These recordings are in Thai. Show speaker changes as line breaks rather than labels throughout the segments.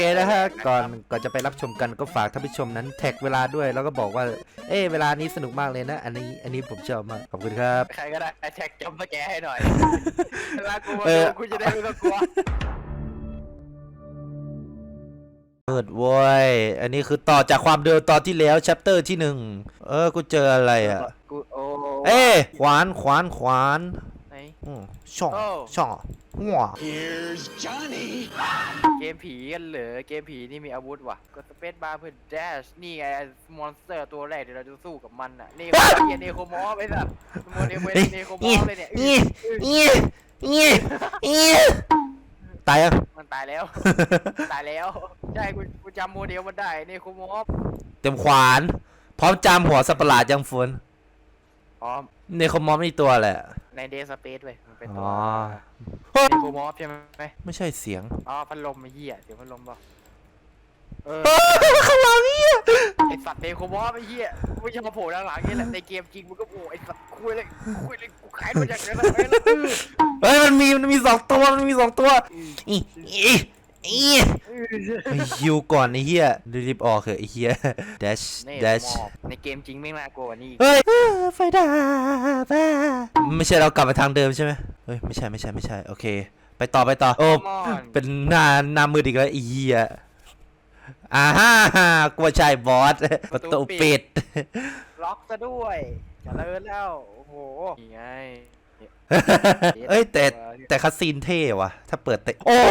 เคนะฮะก่อนก่อนจะไปรับชมกันก็ฝากท่านผู้ชมนั้นแท็กเวลาด้วย แล้วก็บอกว่า เอ้เวลานี้สนุกมากเลยนะ อันนี้อันนี้ผมชอบมากขอบคุณครับ
ใครก็ได้แท็กจำสแกให้หน่อยเวลากูมา
เอ
ดู
อ
กูจะได้ไม่ต้องกลัว
เปิดโว้ยอันนี้คือต่อจากความเดิมตอนที่แล้วชัปเตอร์ที่หนึ่งเออกูเจออะไรอะ
กูโอ้
เอ้ขวานขวานขวาน
ไหน
อืมช่อง
โอ้
ช่อง หัว
เกมผีกันเหรอเกมผีนี่มีอาวุธว่ะกดสเปซบาร์เพื่อแดชนี่ไงมอนสเตอร์ตัวแรกเดี๋ยวเราจะสู้กับมันอะนี่ไอ้เนโคมอฟไอ้สัตว์โมเดลเวเนโคมอฟเลยเนี่ย
นี่นี่นี่นี่ตายยัง
มันตายแล้ว ตายแล้วใช่กูกูจำโมเดลมันได้เนโคมอฟ
เต็มขวาน พร้อมจำหัวสัตว์ประหลาดยังฝน
อ๋อ
ในคอมมอมนี่ตัวแหละ
ในเดสเปซเว้ยมันเป็นตั
อ๋
ว
อ
เนโคมอฟใช่ไหม
ไม่ใช่เสียง
อ๋อพัดลมไอ้เหี้ยเสียงพัดลมเปล่าเออ
ข้างหลังนี่
ไอสัตว์เนโคมอฟไอ้เหี้ยไม่ใช่มาโผล่ด้านหลังนี่แหละในเกมจริงมึงก็โผล่ไอสัตว์คุยเลยคุยเลยกูขายตัวจากนั้นเลย
เฮ้ยมันมีมันมีสองตัวมันมีสองตัวอีอี อีไปฮิวก่อนไอ้เหี้ยรีบๆออกเถอะไอ้เหี้ย dash
นี่
dash
มอบในเกมจริงไม่น่ากลัวกว่านี้อีก
เฮ้ยไฟดับอะไม่ใช่เรากลับมาทางเดิมใช่ไหมเฮ้ยไม่ใช่ไม่ใช่ไม่ใช่โอเค ไปต่อไปต่อโอ้
มอน
เป็นหน้าหน้ามืดอีกแล้วไอ้เหี้ยอ่าฮ่ากลัวใช่บอสประตูปิด
ล็อกซะด้วยเจริญแล้ว โอ้โหนี่ไง
เอ้ยแต่แต่คัสซีนเท่ว่ะ ถ้าเปิดเตะโอ้โห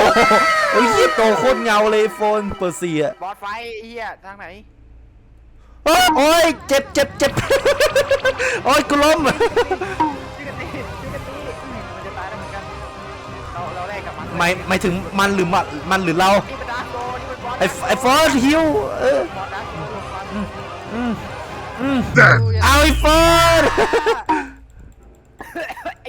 โอ้ยเหี้ยโตโคตรเงาเลยโฟนเปิดเสีย
บอสไฟไอ้เหี้ยทางไหน
โอ้ยโอ้ยเจ็บเจ็บเจ็บโอ้ยกูล้ม
ช่วยกันตีช่วยกันตีอืมมันจะตายแล้วเหมือนกันเราเราแลกกับมัน
ไม่ไม่ถึงมันหรือมันมันหรือเรา
นี่เป็นดาร์กโซนี่เป็นบอส
ไอ้ไอ้ฟอนฮิวเออบ
อสดาร์กโซลงมา
อืมอืม
ดูอย่า
เอาไอ้ฟอน
ไอ้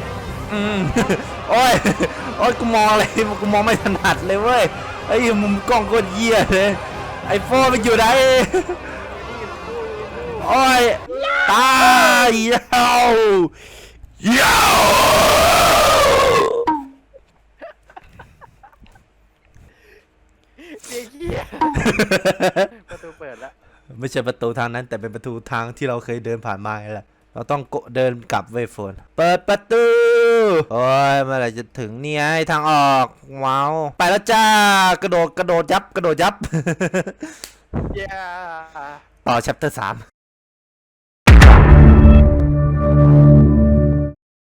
อืมอืมโอ้ยโอ้ยกูมองอะไรกูมองไม่ถนัดเลยเว้ยไอ้มุมกล้องโคตรเหี้ยเลยไอ้โฟนมันอยู่ไหนโอ้ยตายยาวยาว
เสียงเหี้ยประตูเปิดแล้ว
ไม่ใช่ประตูทางนั้นแต่เป็นประตูทางที่เราเคยเดินผ่านมาแหละ เราต้องโกะเดินกลับเวยโฟน เปิดประตู โอ้ยเมื่อไหร่จะถึงเนี่ยทางออกว้าวไปแล้วจ้ากระโดดกระโดดยับกระโดดยับ
เย้
ต่อ chapter สาม